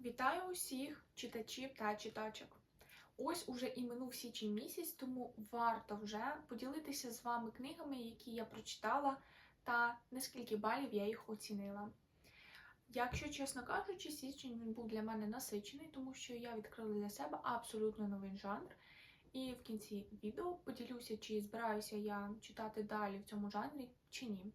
Вітаю усіх читачів та читачок. Ось уже і минув січень місяць, тому варто вже поділитися з вами книгами, які я прочитала, та наскільки балів я їх оцінила. Якщо чесно кажучи, січень він був для мене насичений, тому що я відкрила для себе абсолютно новий жанр. І в кінці відео поділюся, чи збираюся я читати далі в цьому жанрі, чи ні.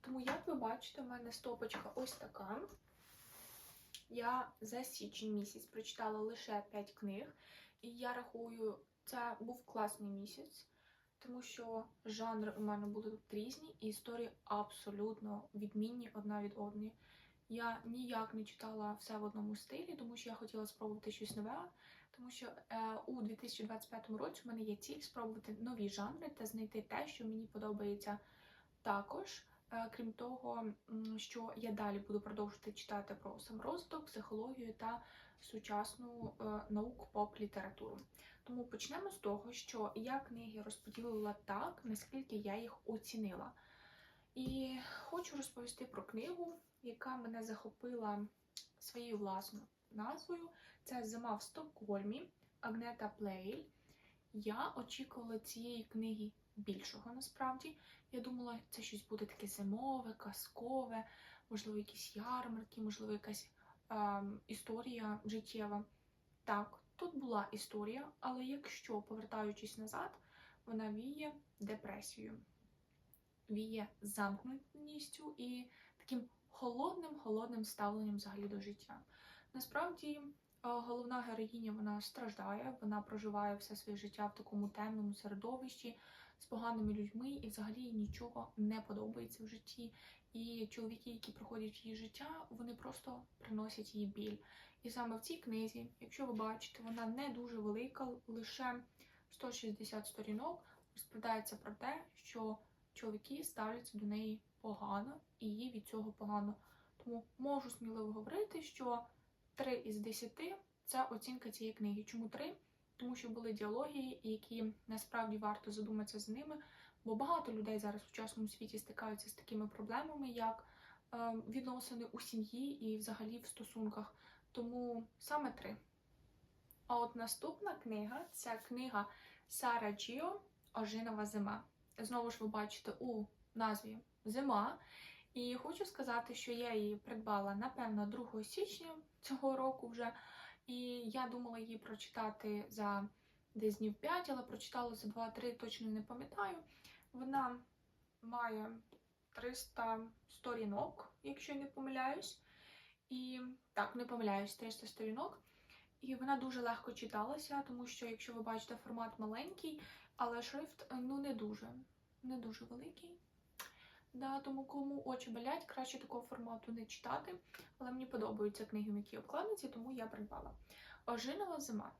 Тому, як ви бачите, в мене стопочка ось така. Я за січень місяць прочитала лише 5 книг, і я рахую, це був класний місяць, тому що жанри у мене були тут різні, і історії абсолютно відмінні одна від одної. Я ніяк не читала все в одному стилі, тому що я хотіла спробувати щось нове. Тому що е, у 2025 році в мене є ціль спробувати нові жанри та знайти те, що мені подобається також. Е, Крім того, що я далі буду продовжувати читати про саморозвиток, психологію та сучасну е, науку поп літературу. Тому почнемо з того, що я книги розподілила так, наскільки я їх оцінила. І хочу розповісти про книгу, яка мене захопила своєю власною назвою. Це Зима в Стокгольмі Агнета Плейль. Я очікувала цієї книги більшого насправді. Я думала, це щось буде таке зимове, казкове, можливо, якісь ярмарки, можливо, якась ем, історія життєва. Так, тут була історія, але якщо, повертаючись назад, вона віє депресією, віє замкненістю і таким холодним, холодним ставленням взагалі до життя. Насправді, е, головна героїня вона страждає, вона проживає все своє життя в такому темному середовищі з поганими людьми, і взагалі їй нічого не подобається в житті. І чоловіки, які проходять її життя, вони просто приносять їй біль. І саме в цій книзі, якщо ви бачите, вона не дуже велика, лише 160 сторінок, розповідається про те, що чоловіки ставляться до неї погано, і їй від цього погано. Тому можу сміливо говорити, що 3 із 10 це оцінка цієї книги. Чому 3? Тому що були діалоги, які насправді варто задуматися з ними, бо багато людей зараз в сучасному світі стикаються з такими проблемами, як е, відносини у сім'ї і взагалі в стосунках. Тому саме три. А от наступна книга це книга Сара Джіо Ожинова зима. Знову ж ви бачите у назві Зима. І хочу сказати, що я її придбала напевно 2 січня цього року вже. І я думала її прочитати за десь днів 5, але прочитала за 2-3, точно не пам'ятаю. Вона має 300 сторінок, якщо я не помиляюсь. І так, не помиляюсь, 300 сторінок. І вона дуже легко читалася, тому що, якщо ви бачите, формат маленький, але шрифт ну не дуже, не дуже великий. Да, тому кому очі болять, краще такого формату не читати. Але мені подобаються книги, в які обкладинці, тому я придбала. Ожинова зима.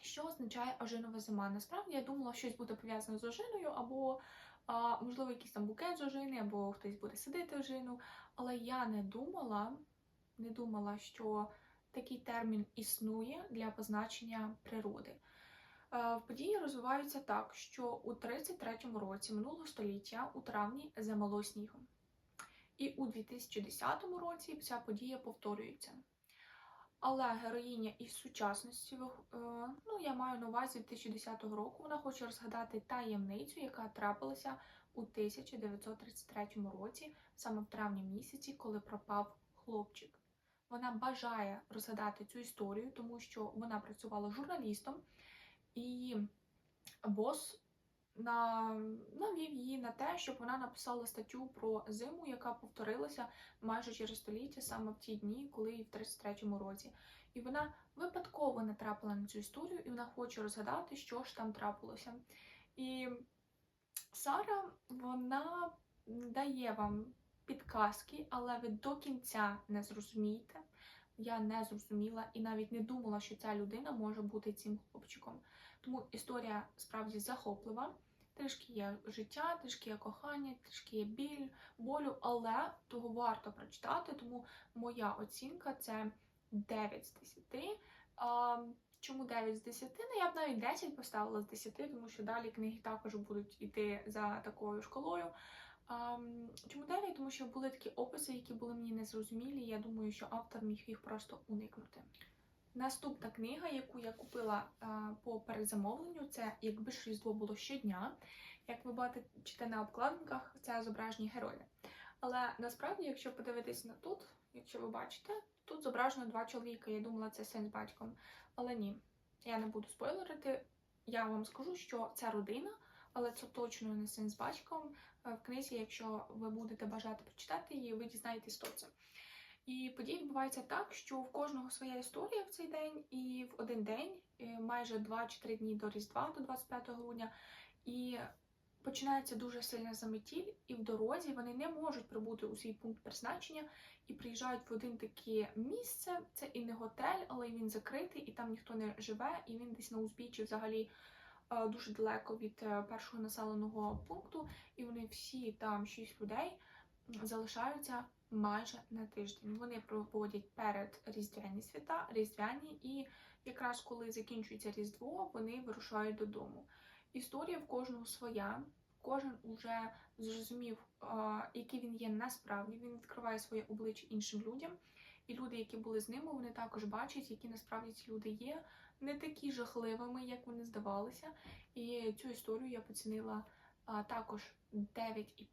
Що означає ожинова зима? Насправді я думала, щось буде пов'язане з ожиною, або, а, можливо, якийсь там букет з ожини, або хтось буде сидити ожину. Але я не думала, не думала, що такий термін існує для позначення природи. Е, Події розвиваються так, що у 33-му році минулого століття у травні замало снігом. І у 2010 році ця подія повторюється. Але героїня із сучасності, е, ну я маю на увазі 2010 року, вона хоче розгадати таємницю, яка трапилася у 1933 році, саме в травні місяці, коли пропав хлопчик. Вона бажає розгадати цю історію, тому що вона працювала журналістом, і бос на... навів її на те, щоб вона написала статтю про зиму, яка повторилася майже через століття саме в ті дні, коли в 33-му році. І вона випадково натрапила на цю історію, і вона хоче розгадати, що ж там трапилося. І Сара вона дає вам підказки, але ви до кінця не зрозумієте. Я не зрозуміла і навіть не думала, що ця людина може бути цим хлопчиком. Тому історія справді захоплива. Трішки є життя, трішки є кохання, трішки є біль, болю, але того варто прочитати, тому моя оцінка це 9 з 10. А, чому 9 з 10? Ну, я б навіть 10 поставила з 10, тому що далі книги також будуть йти за такою шкалою. А, чому 9? Тому що були такі описи, які були мені незрозумілі. Я думаю, що автор міг їх просто уникнути. Наступна книга, яку я купила а, по передзамовленню, це якби ж різдво було щодня. Як ви бачите на обкладинках, це зображені герої. Але насправді, якщо подивитись на тут, якщо ви бачите, тут зображено два чоловіка. Я думала, це син з батьком. Але ні, я не буду спойлерити. Я вам скажу, що це родина, але це точно не син з батьком. Е, В книзі, якщо ви будете бажати прочитати її, ви дізнаєтесь, хто це. І події відбуваються так, що в кожного своя історія в цей день, і в один день, е, майже 2 чи 3 дні до Різдва, до 25 грудня, і починається дуже сильна заметіль, і в дорозі вони не можуть прибути у свій пункт призначення і приїжджають в один таке місце. Це і не готель, але він закритий, і там ніхто не живе, і він десь на узбіччі взагалі е, дуже далеко від е, першого населеного пункту. І вони всі там шість людей залишаються майже на тиждень. Вони проводять перед різдвяні свята, різдвяні, і якраз коли закінчується різдво, вони вирушають додому. Історія в кожного своя. Кожен уже зрозумів, який він є насправді. Він відкриває своє обличчя іншим людям. І люди, які були з ними, вони також бачать, які насправді ці люди є, не такі жахливими, як вони здавалися. І цю історію я поцінила також 9,5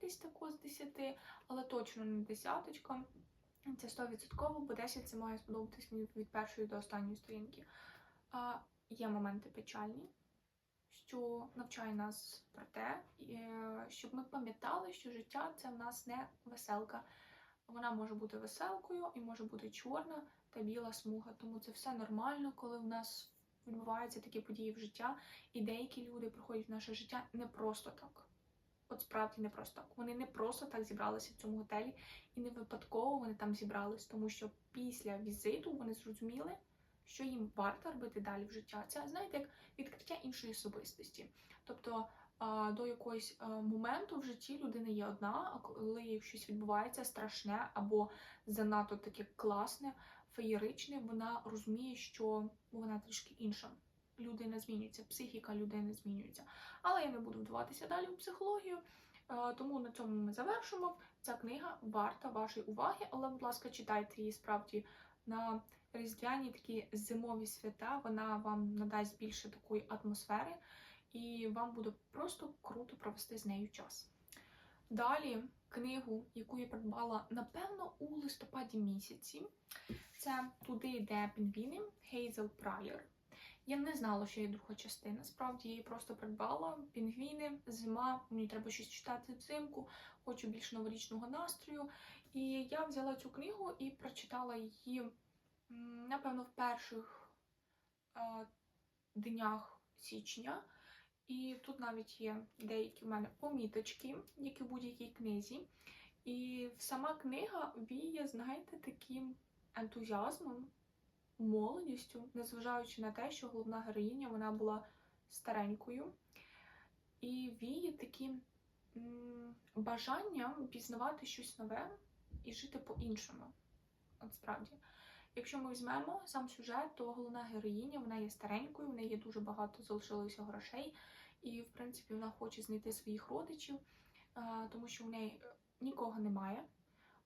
десь тако з 10, але точно не десяточка. Це 100%, бо 10 це має сподобатись мені від першої до останньої сторінки. А, є моменти печальні, що навчає нас про те, е, щоб ми пам'ятали, що життя це в нас не веселка. Вона може бути веселкою і може бути чорна та біла смуга. Тому це все нормально, коли в нас відбуваються такі події в життя, і деякі люди приходять в наше життя не просто так. От справді не просто так. Вони не просто так зібралися в цьому готелі, і не випадково вони там зібрались, тому що після візиту вони зрозуміли, що їм варто робити далі в життя. Це знаєте, як відкриття іншої особистості. Тобто до якогось моменту в житті людина є одна, а коли щось відбувається страшне або занадто таке класне, феєричне, вона розуміє, що вона трішки інша. Людина змінюється, психіка людини змінюється. Але я не буду вдаватися далі в психологію, е, тому на цьому ми завершимо. Ця книга варта вашої уваги, але, будь ласка, читайте її справді на різдвяні такі зимові свята. Вона вам надасть більше такої атмосфери, і вам буде просто круто провести з нею час. Далі книгу, яку я придбала, напевно, у листопаді місяці. Це туди йде пінгвіни Хейзел Прайер. Я не знала, що є друга частина. Справді її просто придбала. Пінгвіни, зима, мені треба щось читати взимку, хочу більш новорічного настрою. І я взяла цю книгу і прочитала її, напевно, в перших е, днях січня. І тут навіть є деякі в мене поміточки, як і в будь-якій книзі. І сама книга віє, знаєте, таким ентузіазмом, молодістю, незважаючи на те, що головна героїня вона була старенькою. І віє таким м, бажанням пізнавати щось нове і жити по-іншому. От справді. Якщо ми візьмемо сам сюжет, то головна героїня вона є старенькою, в неї є дуже багато залишилося грошей, і, в принципі, вона хоче знайти своїх родичів, тому що в неї е, нікого немає,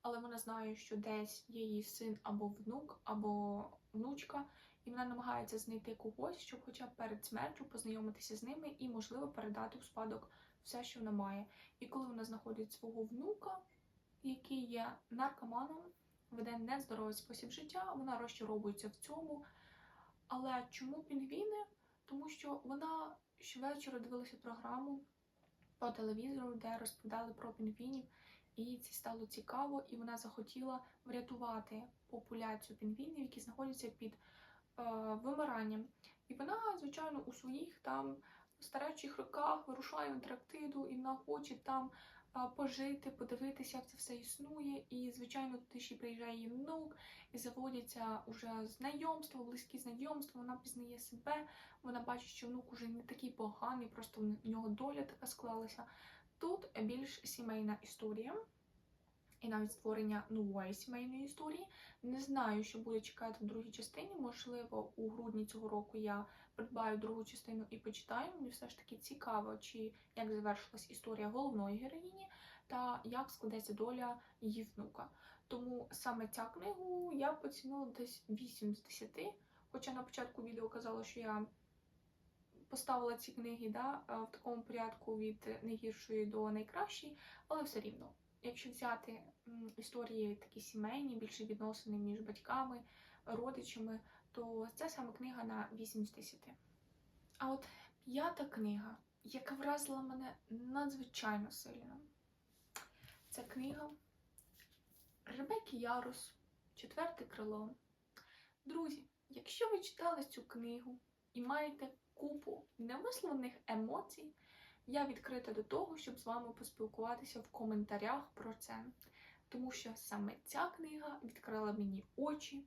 але вона знає, що десь є її син або внук, або внучка, і вона намагається знайти когось, щоб хоча б перед смертю познайомитися з ними і, можливо, передати в спадок все, що вона має. І коли вона знаходить свого внука, який є наркоманом, веде нездоровий спосіб життя, вона розчаровується в цьому. Але чому пінгвіни? Тому що вона щовечора дивилася програму по телевізору, де розповідали про пінгвінів, і це стало цікаво, і вона захотіла врятувати популяцію пінгвінів, які знаходяться під е, вимиранням. І вона, звичайно, у своїх там старечих роках вирушає в Антарктиду, і вона хоче там а, пожити, подивитися, як це все існує. І, звичайно, туди ще приїжджає її внук, і заводяться уже знайомства, близькі знайомства. Вона пізнає себе, вона бачить, що внук уже не такий поганий, просто в нього доля така склалася. Тут більш сімейна історія. І навіть створення нової сімейної історії. Не знаю, що буде чекати в другій частині. Можливо, у грудні цього року я придбаю другу частину і почитаю. Мені все ж таки цікаво, чи як завершилась історія головної героїні. та як складеться доля її внука. Тому саме ця книгу я поцінила десь 8 з 10. Хоча на початку відео казала, що я поставила ці книги да, е, в такому порядку від найгіршої до найкращої, але все рівно, якщо взяти історії такі сімейні, більше відносини між батьками, родичами, то це саме книга на 8 з 10. А от п'ята книга, яка вразила мене надзвичайно сильно, це книга Ребекки Ярус, Четверте крило. Друзі, якщо ви читали цю книгу і маєте купу невисловлених емоцій, я відкрита до того, щоб з вами поспілкуватися в коментарях про це. Тому що саме ця книга відкрила мені очі,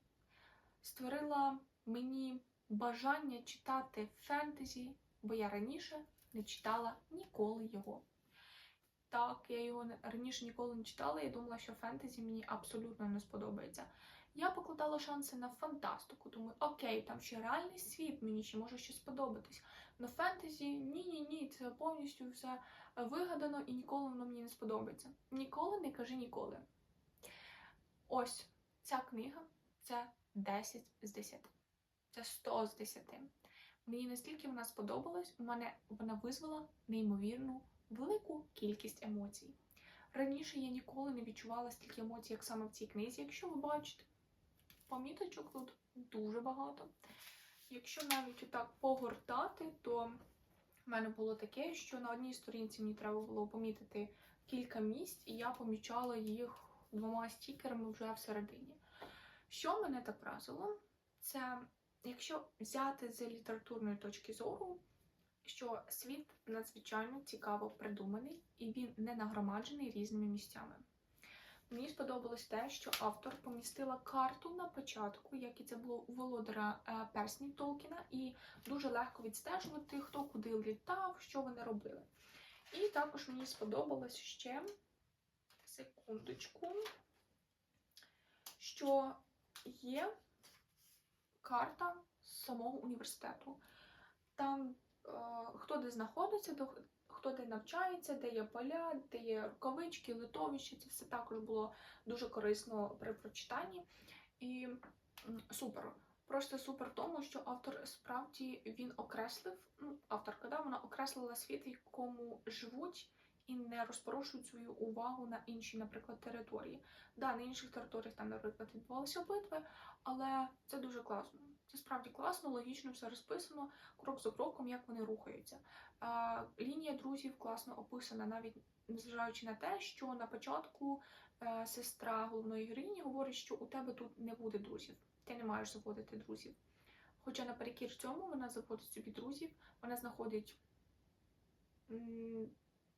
створила мені бажання читати фентезі, бо я раніше не читала ніколи його. Так, я його раніше ніколи не читала, я думала, що фентезі мені абсолютно не сподобається. Я покладала шанси на фантастику, думаю, окей, там ще реальний світ, мені ще може щось сподобатись. На фентезі ні-ні ні, це повністю все е, вигадано і ніколи воно мені не сподобається. Ніколи не кажи ніколи. Ось ця книга це 10 з 10. Це 100 з 10. Мені настільки вона сподобалась, у мене вона визвала неймовірну велику кількість емоцій. Раніше я ніколи не відчувала стільки емоцій, як саме в цій книзі. Якщо ви бачите, поміточок тут дуже багато. Якщо навіть отак погортати, то в мене було таке, що на одній сторінці мені треба було помітити кілька місць, і я помічала їх двома стікерами вже всередині. Що мене так вразило, це якщо взяти з літературної точки зору, що світ надзвичайно цікаво придуманий і він не нагромаджений різними місцями. Мені сподобалось те, що автор помістила карту на початку, як і це було у володара е, перснів Толкіна, і дуже легко відстежувати, хто куди літав, що вони робили. І також мені сподобалось ще секундочку, що є карта самого університету. Там е, хто де знаходиться, хто де навчається, де є поля, де є рукавички, литовище. Це все також було дуже корисно при прочитанні. І супер. Просто супер тому, що автор справді він окреслив, ну, авторка, да, вона окреслила світ, в якому живуть і не розпорушують свою увагу на інші, наприклад, території. Да, на інших територіях там, наприклад, відбувалися битви, але це дуже класно. Це справді класно, логічно все розписано, крок за кроком, як вони рухаються. Лінія друзів класно описана, навіть незважаючи на те, що на початку е, сестра головної героїні говорить, що у тебе тут не буде друзів, ти не маєш заводити друзів. Хоча наперекір цьому вона заводить собі друзів, вона знаходить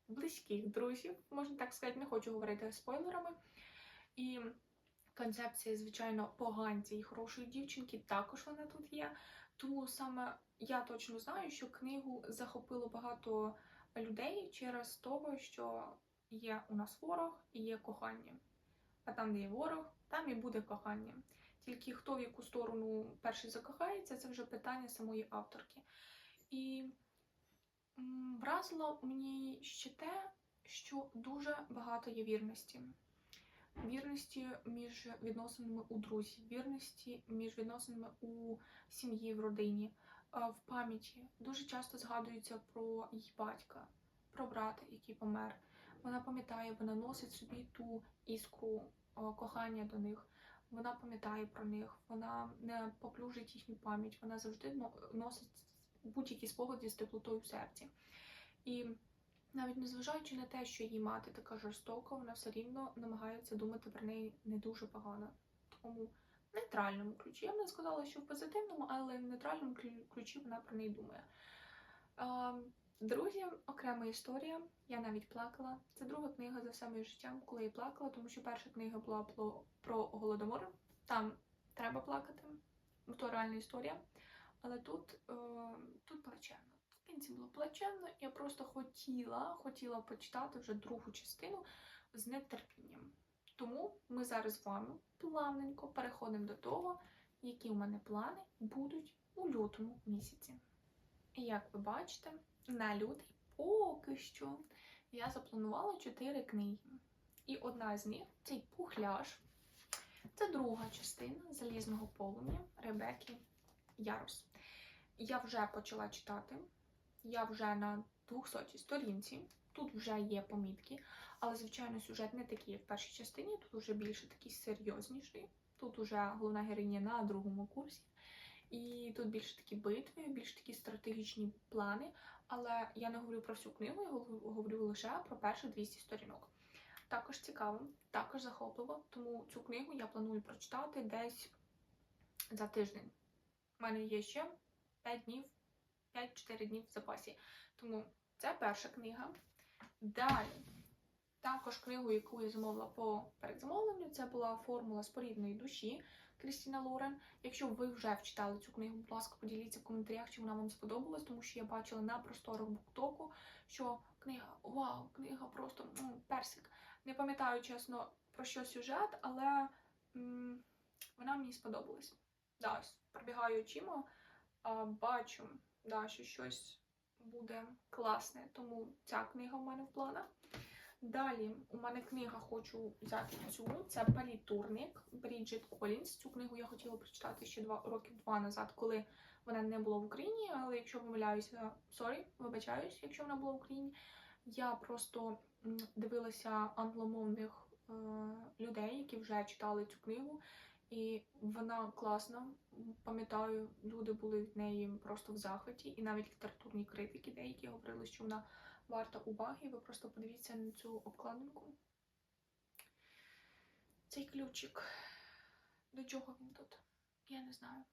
близьких друзів, можна так сказати, не хочу говорити спойлерами. І концепція, звичайно, поганця і хорошої дівчинки також вона тут є. Тому саме я точно знаю, що книгу захопило багато людей через того, що є у нас ворог і є кохання. А там, де є ворог, там і буде кохання. Тільки хто в яку сторону перший закохається, це вже питання самої авторки. І вразило мені ще те, що дуже багато є вірності. Вірності між відносинами у друзі, вірності між відносинами у сім'ї, в родині, в пам'яті. Дуже часто згадується про її батька, про брата, який помер. Вона пам'ятає, вона носить собі ту іскру кохання до них. Вона пам'ятає про них, вона не поплюжить їхню пам'ять, вона завжди но- носить будь-які спогади з теплотою в серці. І навіть незважаючи на те, що її мати така жорстока, вона все рівно намагається думати про неї не дуже погано. Тому в нейтральному ключі. Я б не сказала, що в позитивному, але в нейтральному ключі вона про неї думає. Друзі, окрема історія. Я навіть плакала. Це друга книга за все моє життя, коли я плакала, тому що перша книга була про, голодомор. Там треба плакати, то реальна історія. Але тут, е, тут плачевно. В кінці було плачевно, я просто хотіла, хотіла почитати вже другу частину з нетерпінням. Тому ми зараз з вами плавненько переходимо до того, які у мене плани будуть у лютому місяці. Як ви бачите, на лютий поки що я запланувала 4 книги. І одна з них цей пухляж. Це друга частина залізного полум'я Ребекки Ярос. Я вже почала читати. Я вже на 200 сторінці. Тут вже є помітки, але, звичайно, сюжет не такий, як в першій частині. Тут вже більше такий серйозніший. Тут уже головна героїня на другому курсі. І тут більше такі битви, більш такі стратегічні плани. Але я не говорю про всю книгу, я говорю лише про перші 200 сторінок. Також цікаво, також захопливо, тому цю книгу я планую прочитати десь за тиждень. У мене є ще 5 днів, 5-4 днів в запасі. Тому це перша книга. Далі. Також книгу, яку я замовила по передзамовленню, це була формула спорідної душі Крістіна Лорен. Якщо ви вже вчитали цю книгу, будь ласка, поділіться в коментарях, чи вона вам сподобалась, тому що я бачила на просторах буктоку, що книга вау, книга просто м, персик. Не пам'ятаю чесно про що сюжет, але м, вона мені сподобалась. Да, пробігаю очима, бачу, да, що щось буде класне, тому ця книга в мене в планах. Далі у мене книга хочу взяти цю. Це палітурник Бріджит Колінс. Цю книгу я хотіла прочитати ще два років два назад, коли вона не була в Україні. Але якщо помиляюся, сорі, вибачаюсь, якщо вона була в Україні. Я просто дивилася англомовних е, людей, які вже читали цю книгу, і вона класна. Пам'ятаю, люди були від неї просто в захваті, і навіть літературні критики деякі говорили, що вона варта уваги. Ви просто подивіться на цю обкладинку. Цей ключик. До чого він тут? Я не знаю.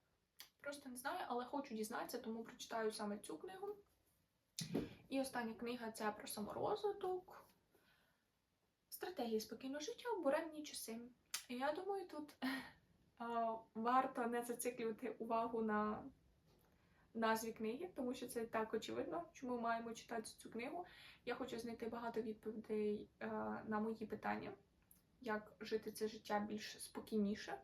Просто не знаю, але хочу дізнатися, тому прочитаю саме цю книгу. І остання книга це про саморозвиток, стратегії спокійного життя в буремні часи. І я думаю, тут варто не зациклювати увагу на назві книги, тому що це так очевидно, чому ми маємо читати цю книгу. Я хочу знайти багато відповідей е, на мої питання, як жити це життя більш спокійніше,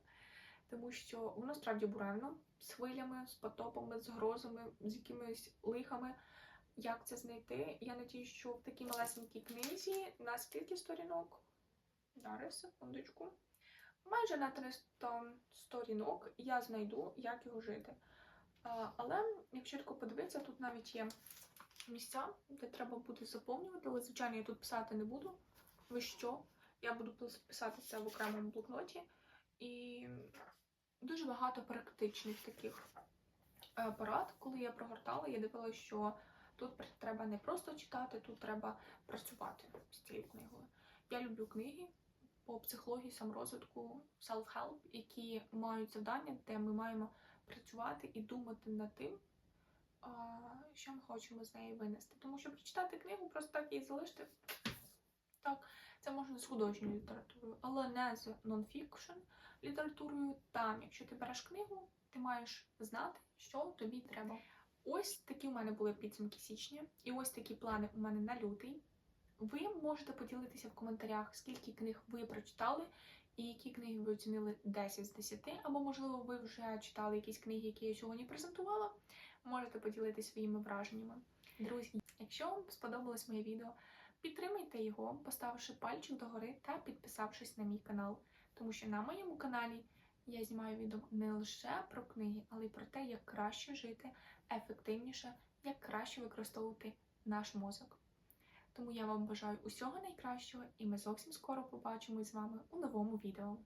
тому що воно справді буремно, з хвилями, з потопами, з грозами, з якимись лихами. Як це знайти? Я надію, що в такій малесенькій книзі на скільки сторінок? Зараз, секундочку. Майже на 300 сторінок я знайду, як його жити. Але якщо тако подивитися, тут навіть є місця, де треба буде заповнювати, але, звичайно, я тут писати не буду. Ви що? Я буду писати це в окремому блокноті. І дуже багато практичних таких е, порад, коли я прогортала, я дивилася, що тут треба не просто читати, тут треба працювати з цією книгою. Я люблю книги по психології, саморозвитку, self-help, які мають завдання, де ми маємо працювати і думати над тим, що ми хочемо з неї винести. Тому що прочитати книгу, просто так її залишити. Так, це можна з художньою літературою, але не з нонфікшн літературою. Там, якщо ти береш книгу, ти маєш знати, що тобі треба. Ось такі у мене були підсумки січня, і ось такі плани у мене на лютий. Ви можете поділитися в коментарях, скільки книг ви прочитали, і які книги ви оцінили 10 з 10, або, можливо, ви вже читали якісь книги, які я сьогодні презентувала. Можете поділитися своїми враженнями. Друзі, якщо вам сподобалось моє відео, підтримайте його, поставивши пальчик догори та підписавшись на мій канал. Тому що на моєму каналі я знімаю відео не лише про книги, але й про те, як краще жити ефективніше, як краще використовувати наш мозок. Тому я вам бажаю усього найкращого, і ми зовсім скоро побачимось з вами у новому відео.